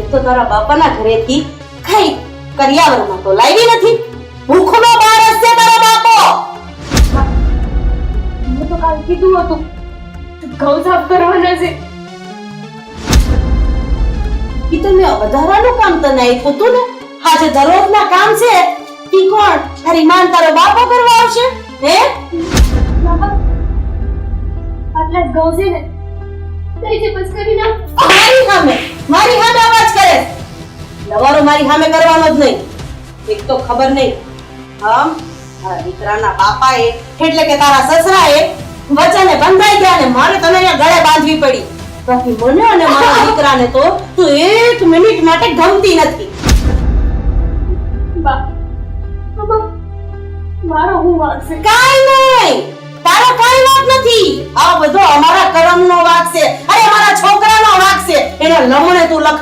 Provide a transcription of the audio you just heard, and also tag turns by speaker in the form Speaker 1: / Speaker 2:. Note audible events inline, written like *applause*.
Speaker 1: એ તો તારા બાપાના ઘરેથી કઈ કરિયાવરમાં તો લાવી નથી. ભૂખનો માણસ છે તારો બાપો.
Speaker 2: મેં તો કાલ કીધું હતું. ઘઉં સાફ કરવાના છે.
Speaker 1: ઈ તો મેં વધારાનું કામ તને આપ્યું હતું ને. આજે દરરોજના કામ છે. ઈ કોણ? તારી માન તારો બાપો કરવા આવશે? હે?
Speaker 2: આટલા જ ઘઉં છે ને. છે બસ કરી નાખ.
Speaker 1: લવારો મારી સામે કરવાનો જ નહીં. એક તો ખબર નહીં. હમ તારા દીકરાના બાપાએ એટલે કે તારા સસરાએ વચને બંધાઈ ગયા ને મારે તને અહીંયા ગળે બાંધવી પડી. બાકી મને અને મારા *laughs* દીકરાને તો તું એક મિનિટ માટે ગમતી નથી.
Speaker 2: મારો હું
Speaker 1: કાઈ નહીં. તારો કાઈ વાત નથી. આ બધો અમારા કરમનો વાક છે. અરે અમારા છોકરાનો વાક છે. એને લમણે તું લખ